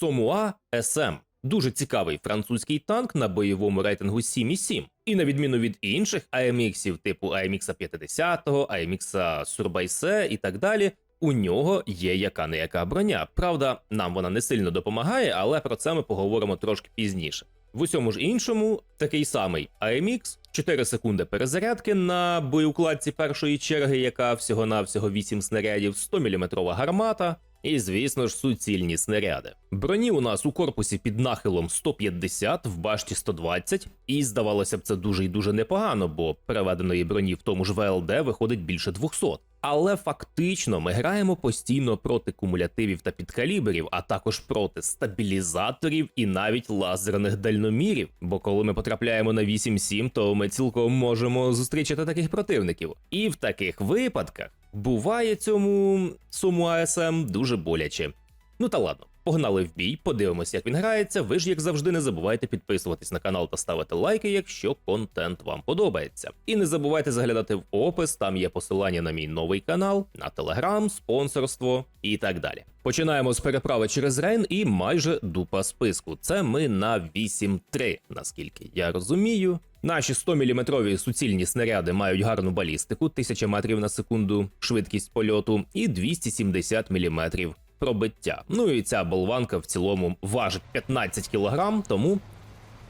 Сомуа СМ. Дуже цікавий французький танк на бойовому рейтингу 7,7. І на відміну від інших AMX-ів типу AMX 50, AMX Surbaise і так далі, у нього є яка не яка броня. Правда, нам вона не сильно допомагає, але про це ми поговоримо трошки пізніше. В усьому ж іншому такий самий AMX, 4 секунди перезарядки на боєукладці першої черги, яка всього-навсього 8 снарядів, 100 мм гармата. І, звісно ж, суцільні снаряди. Броні у нас у корпусі під нахилом 150, в башті 120, і здавалося б, це дуже і дуже непогано, бо переведеної броні в тому ж ВЛД виходить більше 200. Але фактично ми граємо постійно проти кумулятивів та підкаліберів, а також проти стабілізаторів і навіть лазерних дальномірів. Бо коли ми потрапляємо на 8-7, то ми цілком можемо зустрічати таких противників. І в таких випадках буває цьому суму АСМ дуже боляче. Ну та ладно, погнали в бій, подивимося, як він грається. Ви ж, як завжди, не забувайте підписуватись на канал та ставити лайки, якщо контент вам подобається. І не забувайте заглядати в опис, там є посилання на мій новий канал, на телеграм, спонсорство і так далі. Починаємо з переправи через Рейн і майже дупа списку. Це ми на 8-3, наскільки я розумію. Наші 100-мм суцільні снаряди мають гарну балістику, 1000 метрів на секунду, швидкість польоту і 270 мм пробиття. Ну і ця болванка в цілому важить 15 кг, тому,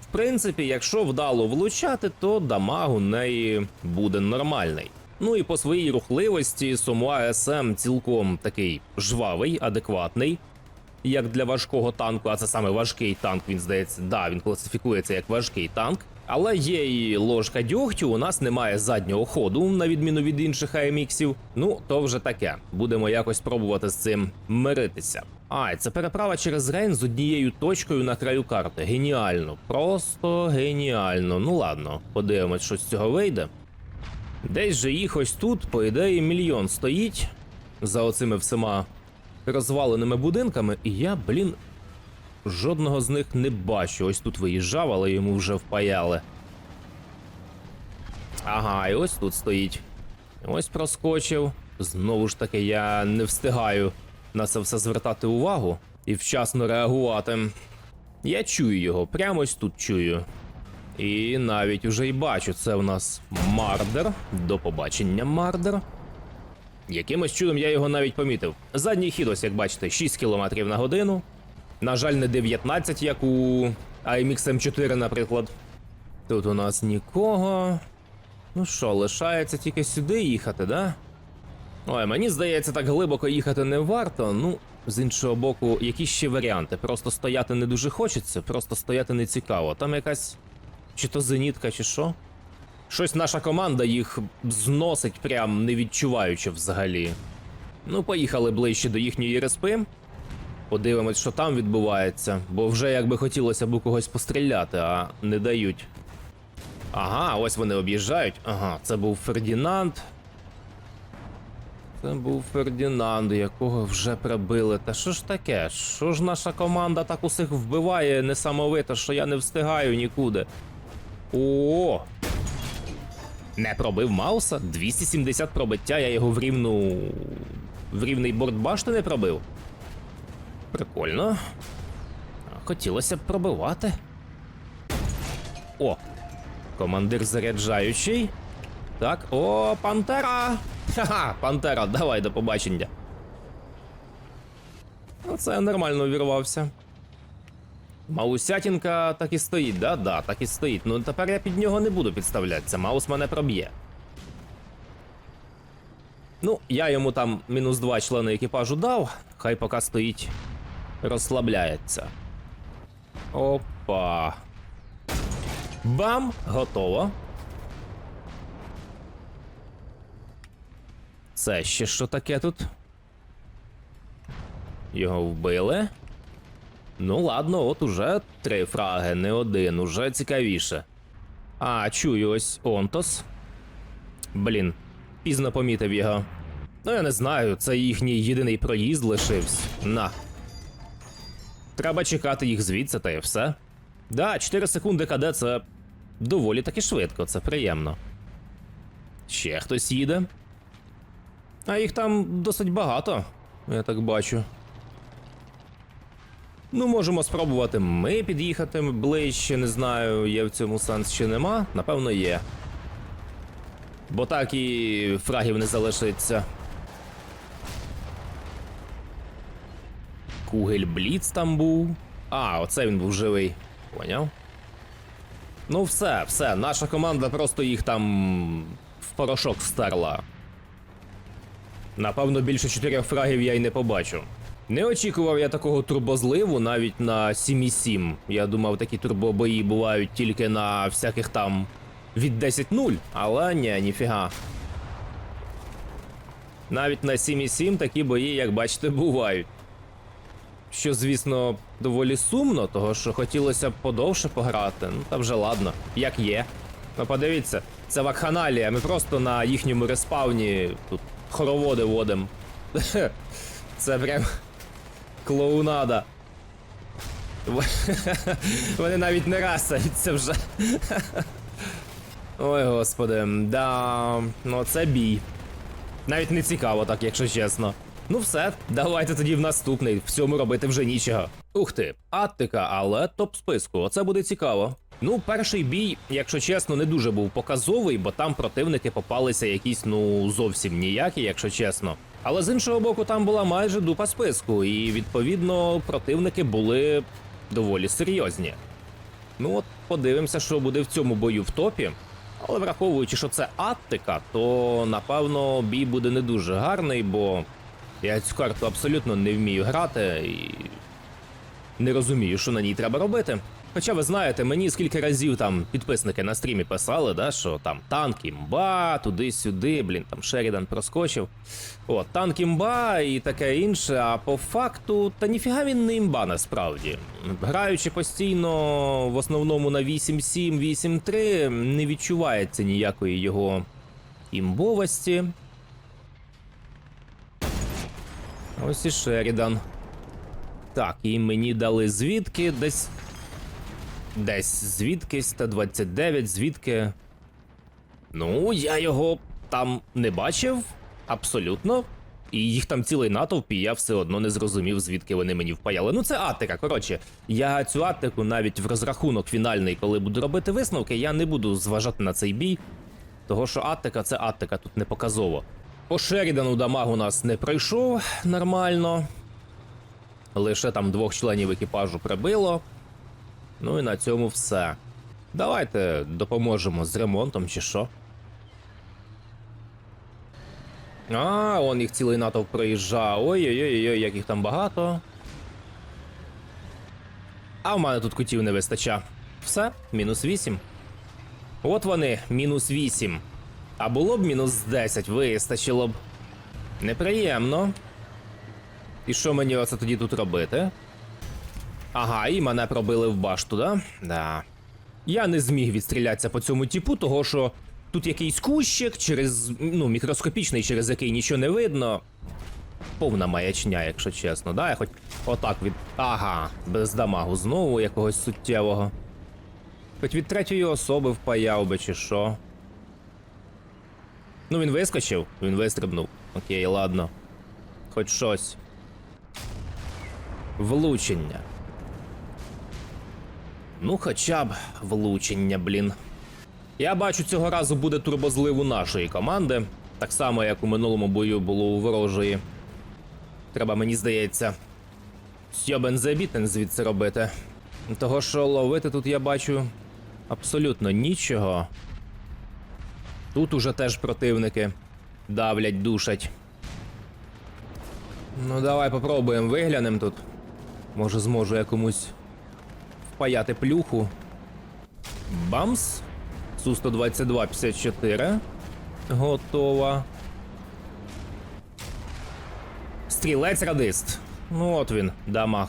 в принципі, якщо вдало влучати, то дамаг у неї буде нормальний. Ну і по своїй рухливості Сомуа СМ цілком такий жвавий, адекватний. Як для важкого танку, а це саме важкий танк, він здається, да, він класифікується як важкий танк. Але є і ложка дьогтю, у нас немає заднього ходу, на відміну від інших AMX-ів. Ну, то вже таке. Будемо якось пробувати з цим миритися. А, це переправа через Рейн з однією точкою на краю карти. Геніально, просто геніально. Ну ладно, подивимось, що з цього вийде. Десь же їх ось тут, по ідеї, мільйон стоїть за оцими всіма розваленими будинками, і я, блін, жодного з них не бачу. Ось тут виїжджав, але йому вже впаяли. Ага, і ось тут стоїть. Ось проскочив. Знову ж таки, я не встигаю на це все звертати увагу і вчасно реагувати. Я чую його, прямо ось тут чую. І навіть уже й бачу, це в нас Мардер. До побачення, Мардер. Якимось чудом я його навіть помітив. Задній хід, ось як бачите, 6 км на годину. На жаль, не 19, як у AMX M4, наприклад. Тут у нас нікого. Ну що, лишається тільки сюди їхати, да? Ой, мені здається, так глибоко їхати не варто. Ну, з іншого боку, які ще варіанти? Просто стояти не дуже хочеться, просто стояти не цікаво. Там якась чи то зенітка, чи що. Щось наша команда їх зносить, прям не відчуваючи взагалі. Ну, поїхали ближче до їхньої респи. Подивимось, що там відбувається, бо вже якби хотілося б у когось постріляти, а не дають. Ага, ось вони об'їжджають. Ага, це був Фердінанд. Це був Фердінанд, якого вже прибили. Та що ж таке? Що ж наша команда так усіх вбиває несамовито, що я не встигаю нікуди. О! Не пробив Мауса? 270 пробиття, я його в рівну. в рівний борт башти не пробив. Прикольно. Хотілося б пробивати. О! Командир заряджаючий. Так, о, Пантера! Ха-ха, Пантера, давай до побачення. Оце я нормально увірвався. Маусятінка так і стоїть, да? Да, так і стоїть. Ну тепер я під нього не буду підставлятися, Маус мене проб'є. Ну, я йому там мінус два члени екіпажу дав, хай поки стоїть, розслабляється. Опа. Бам! Готово. Це ще що таке тут? Його вбили. Ну ладно, от уже три фраги, не один, уже цікавіше. А, чую ось Онтос. Блін, пізно помітив його. Ну, я не знаю, це їхній єдиний проїзд лишився. На. Треба чекати їх звідси, та й все. Да, 4 секунди КД це доволі таки швидко, це приємно. Ще хтось їде. А їх там досить багато, я так бачу. Ну, можемо спробувати ми під'їхати ближче, не знаю, є в цьому сенс чи нема. Напевно, є. Бо так і фрагів не залишиться. Кугель Бліц там був. А, оце він був живий. Поняв? Ну, все, все, наша команда просто їх там в порошок стерла. Напевно, більше чотирьох фрагів я й не побачу. Не очікував я такого турбозливу навіть на 7.7. Я думав, такі турбобої бувають тільки на всяких там від 10.0, але ні, ніфіга. Навіть на 7.7 такі бої, як бачите, бувають. Що, звісно, доволі сумно, того що хотілося б подовше пограти. Ну та вже ладно, як є. Ну подивіться, це вакханалія, ми просто на їхньому респауні тут хороводи водим. Це прям клоунада. Вони навіть не расаються вже. Ой, господи, да, ну це бій. Навіть не цікаво, так, якщо чесно. Ну все, давайте тоді в наступний. В цьому робити вже нічого. Ух ти, Аттика, але топ списку. Оце буде цікаво. Ну, перший бій, якщо чесно, не дуже був показовий, бо там противники попалися якісь, ну, зовсім ніякі, якщо чесно. Але з іншого боку, там була майже дупа списку, і відповідно противники були доволі серйозні. Ну от подивимося, що буде в цьому бою в топі. Але враховуючи, що це Аттика, то напевно бій буде не дуже гарний, бо я цю карту абсолютно не вмію грати і не розумію, що на ній треба робити. Хоча ви знаєте, мені скільки разів там підписники на стрімі писали, да, що там танк імба, туди-сюди, блін, там Шерідан проскочив. От, танк імба і таке інше, а по факту, та ніфіга він не імба насправді. Граючи постійно в основному на 8.7, 8.3, не відчувається ніякої його імбовості. Ось і Шерідан. Так, і мені дали звідки десь. Десь звідкись та 29, звідки. Ну, я його там не бачив. Абсолютно. І їх там цілий натовп, і я все одно не зрозумів, звідки вони мені впаяли. Ну, це Аттика. Коротше, я цю Аттику навіть в розрахунок фінальний, коли буду робити висновки, я не буду зважати на цей бій. Того, що Аттика це Аттика, тут не показово. По Шерідану дамаг у нас не пройшов нормально. Лише там двох членів екіпажу прибило. Ну і на цьому все. Давайте допоможемо з ремонтом чи що. А, он їх цілий натовп проїжджав. Ой-ой-ой, як їх там багато. А в мене тут кутів не вистача. Все, мінус 8. От вони, мінус 8. А було б мінус 10, вистачило б. Неприємно. І що мені оце тоді тут робити? Ага, і мене пробили в башту, да? Да. Я не зміг відстрілятися по цьому типу, того що тут якийсь кущик, через. ну, мікроскопічний, через який нічого не видно. Повна маячня, якщо чесно, да? Я хоч отак від. Ага, без дамагу знову якогось суттєвого. Хоч від третьої особи впаяв би, чи що. Ну, він вискочив, він вистрибнув. Окей, ладно. Хоч щось. Влучення. Ну, хоча б влучення, блін. Я бачу, цього разу буде турбозлив у нашої команди. Так само, як у минулому бою було у ворожої. Треба, мені здається, сьобен забітен звідси робити. Того, що ловити тут я бачу абсолютно нічого. Тут уже теж противники давлять, душать. Ну, давай попробуємо виглянем тут. Може, зможу я комусь впаяти плюху. Бамс. Су-122 54. Готова. Стрілець радист. Ну от він, дамаг.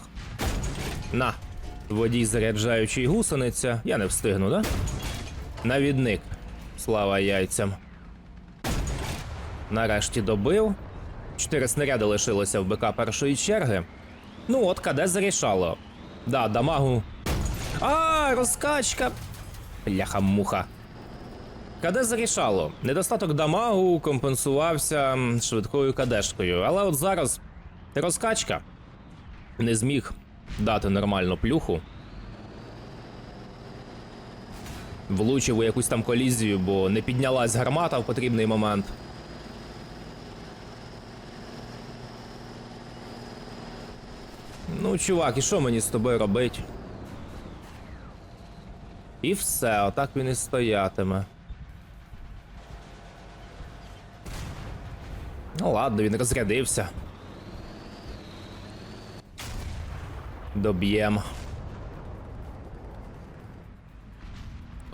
На. Водій заряджаючий гусениця. Я не встигну, да? Навідник. Слава яйцям. Нарешті добив. Чотири снаряди лишилося в БК першої черги. Ну от, каде зарішало. Да, дамагу. А, розкачка. Бляха-муха. Каде зарішало. Недостаток дамагу компенсувався швидкою кадешкою. Але от зараз розкачка. Не зміг дати нормальну плюху. Влучив у якусь там колізію, бо не піднялась гармата в потрібний момент. Ну, чувак, і що мені з тобою робить? І все, отак він і стоятиме. Ну ладно, він розрядився. Доб'єм.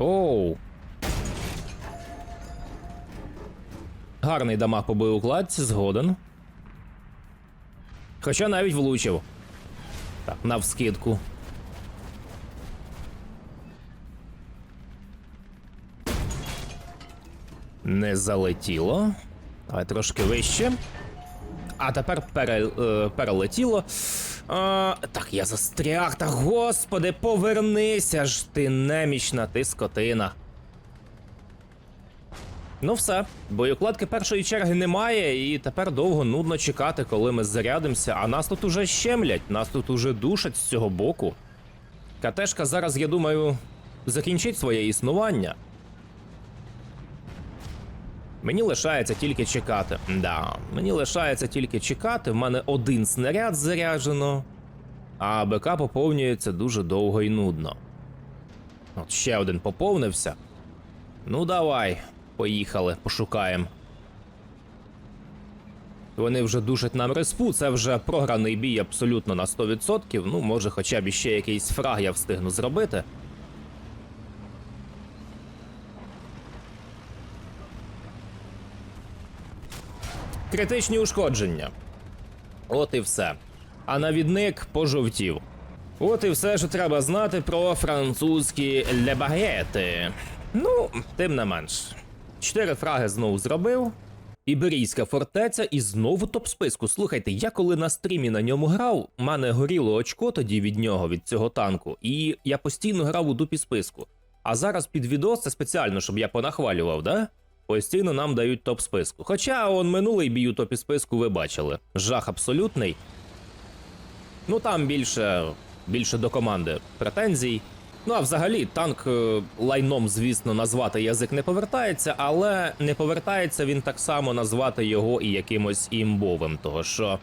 Оу. Гарний дамаг по боєукладці, згоден. Хоча навіть влучив. Так, навскидку. Не залетіло. Давай трошки вище. А тепер е, перелетіло. А, так, я застряг. Та господи, повернися ж ти немічна, ти скотина. Ну все, боєкладки першої черги немає, і тепер довго нудно чекати, коли ми зарядимося, а нас тут уже щемлять, нас тут уже душать з цього боку. КТшка зараз, я думаю, закінчить своє існування. Мені лишається тільки чекати. Да, мені лишається тільки чекати. В мене один снаряд заряджено, а БК поповнюється дуже довго і нудно. От ще один поповнився. Ну, давай, поїхали, пошукаємо. Вони вже душать нам респу, це вже програний бій абсолютно на 100%. Ну, може, хоча б ще якийсь фраг я встигну зробити. Критичні ушкодження. От і все. А навідник пожовтів. От і все, що треба знати про французькі лебагети. Ну, тим не менш. Чотири фраги знову зробив. Іберійська фортеця і знову топ списку. Слухайте, я коли на стрімі на ньому грав, в мене горіло очко тоді від нього, від цього танку, і я постійно грав у дупі списку. А зараз під відос це спеціально, щоб я понахвалював, да? Постійно нам дають топ списку. Хоча он минулий бій у топі списку ви бачили. Жах абсолютний. Ну там більше, більше до команди претензій. Ну а взагалі, танк е, лайном, звісно, назвати язик не повертається, але не повертається він так само назвати його і якимось імбовим, того що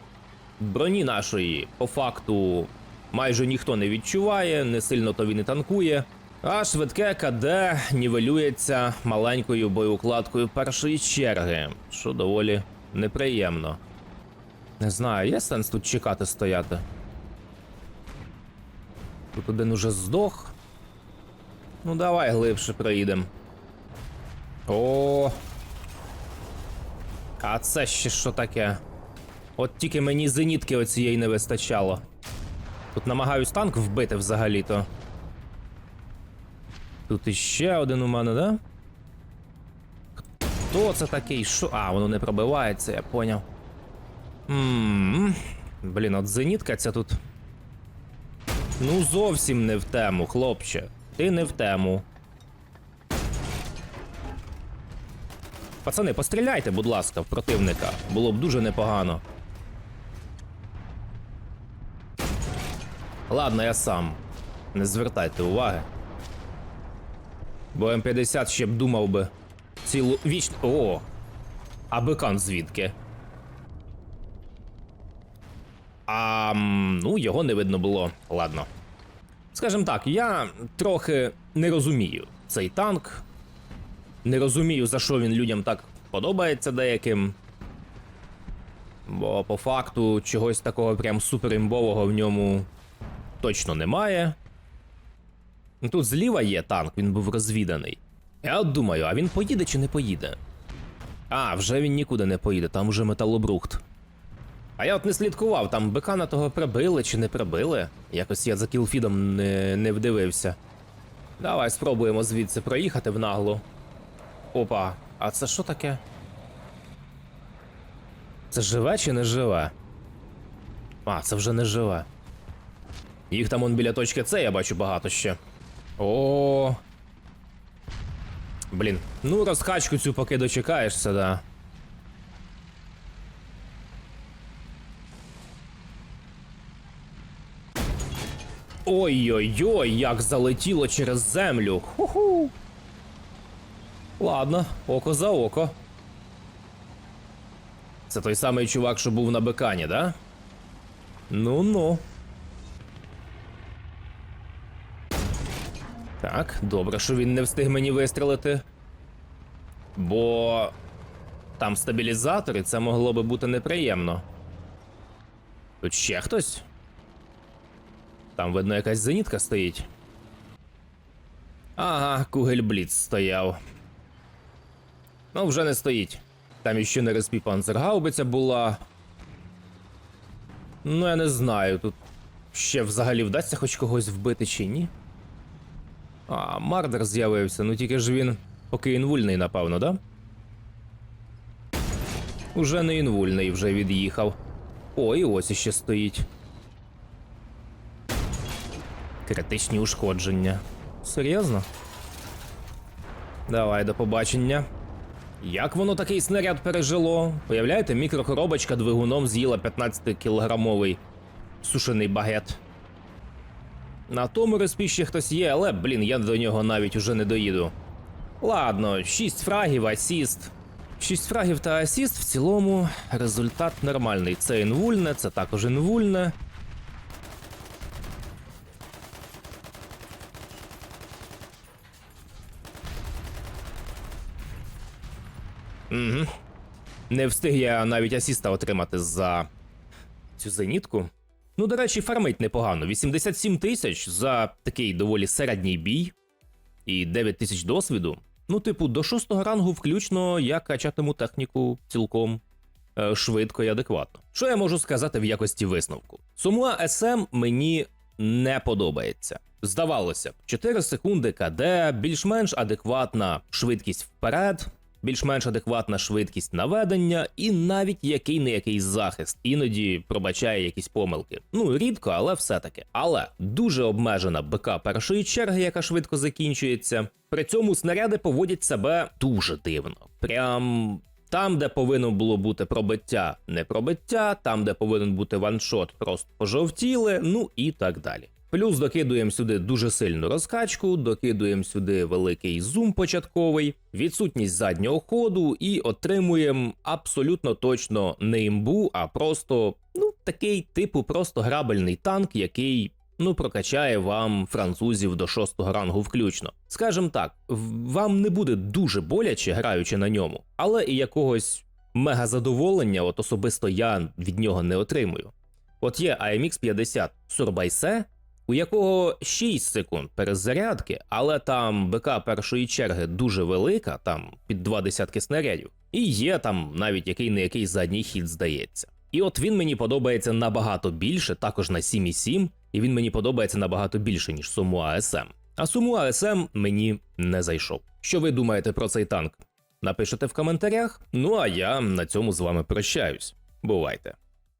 броні нашої по факту майже ніхто не відчуває, не сильно то він і танкує. А швидке КД нівелюється маленькою боєукладкою першої черги, що доволі неприємно. Не знаю, є сенс тут чекати стояти. Тут один уже здох. Ну давай глибше проїдем. О. А це ще що таке? От тільки мені зенітки оцієї не вистачало. Тут намагаюсь танк вбити взагалі-то. Тут іще один у мене, да? Хто це такий? Що? А, воно не пробивається, я поняв. Ммм. Блін, от зенітка ця тут. Ну, зовсім не в тему, хлопче. Ти не в тему. Пацани, постріляйте, будь ласка, в противника. Було б дуже непогано. Ладно, я сам. Не звертайте уваги. Бо М50 ще б думав би цілу віч... О! А бекан звідки? А ну, його не видно було. Ладно. Скажем так, я трохи не розумію цей танк. Не розумію, за що він людям так подобається деяким. Бо по факту чогось такого прям суперімбового в ньому точно немає. Ну, Тут зліва є танк, він був розвіданий. Я от думаю, а він поїде чи не поїде? А, вже він нікуди не поїде, там уже металобрухт. А я от не слідкував, там бика на того прибили чи не прибили. Якось я за кілфідом не, не вдивився. Давай спробуємо звідси проїхати в наглу. Опа, а це що таке? Це живе чи не живе? А, це вже не живе. Їх там он біля точки С, я бачу багато ще. О. Блін, ну розкачку цю поки дочекаєшся, да. Ой-ой-ой, як залетіло через землю. Ху-ху. Ладно, око за око. Це той самий чувак, що був на бекані, да? Ну-ну. Так, добре, що він не встиг мені вистрелити. Бо там стабілізатор, і це могло би бути неприємно. Тут ще хтось? Там, видно, якась зенітка стоїть. Ага, Кугельбліц стояв. Ну, вже не стоїть. Там іще на респі панцергаубиця була. Ну, я не знаю, тут ще взагалі вдасться хоч когось вбити чи ні. А, Мардер з'явився, ну тільки ж він поки інвульний, напевно, да? Уже не інвульний, вже від'їхав. О, і ось іще стоїть. Критичні ушкодження. Серйозно? Давай, до побачення. Як воно такий снаряд пережило? Уявляєте, мікрокоробочка двигуном з'їла 15-кілограмовий сушений багет. На тому респі ще хтось є, але, блін, я до нього навіть уже не доїду. Ладно, 6 фрагів, асіст. 6 фрагів та асіст в цілому результат нормальний. Це інвульне, це також інвульне. Угу. Не встиг я навіть асіста отримати за цю зенітку. Ну, до речі, фармить непогано. 87 тисяч за такий доволі середній бій і 9 тисяч досвіду. Ну, типу, до шостого рангу включно я качатиму техніку цілком е, швидко і адекватно. Що я можу сказати в якості висновку? Сумуа СМ мені не подобається. Здавалося б, 4 секунди КД, більш-менш адекватна швидкість вперед, більш-менш адекватна швидкість наведення і навіть який не який захист, іноді пробачає якісь помилки. Ну рідко, але все-таки. Але дуже обмежена БК першої черги, яка швидко закінчується. При цьому снаряди поводять себе дуже дивно. Прям. Там, де повинно було бути пробиття, не пробиття, там, де повинен бути ваншот, просто пожовтіли, ну і так далі. Плюс докидуємо сюди дуже сильну розкачку, докидуємо сюди великий зум початковий, відсутність заднього ходу, і отримуємо абсолютно точно не імбу, а просто ну такий типу просто грабельний танк, який. Ну, прокачає вам французів до шостого рангу включно. Скажем так, вам не буде дуже боляче, граючи на ньому, але і якогось мега задоволення, от особисто я від нього не отримую. От є AMX 50 Сурбайсе, у якого 6 секунд перезарядки, але там БК першої черги дуже велика, там під два десятки снарядів, і є там навіть який не який задній хід здається. І от він мені подобається набагато більше, також на 7,7, і він мені подобається набагато більше, ніж Суму АСМ. А Суму АСМ мені не зайшов. Що ви думаєте про цей танк? Напишете в коментарях. Ну а я на цьому з вами прощаюсь. Бувайте!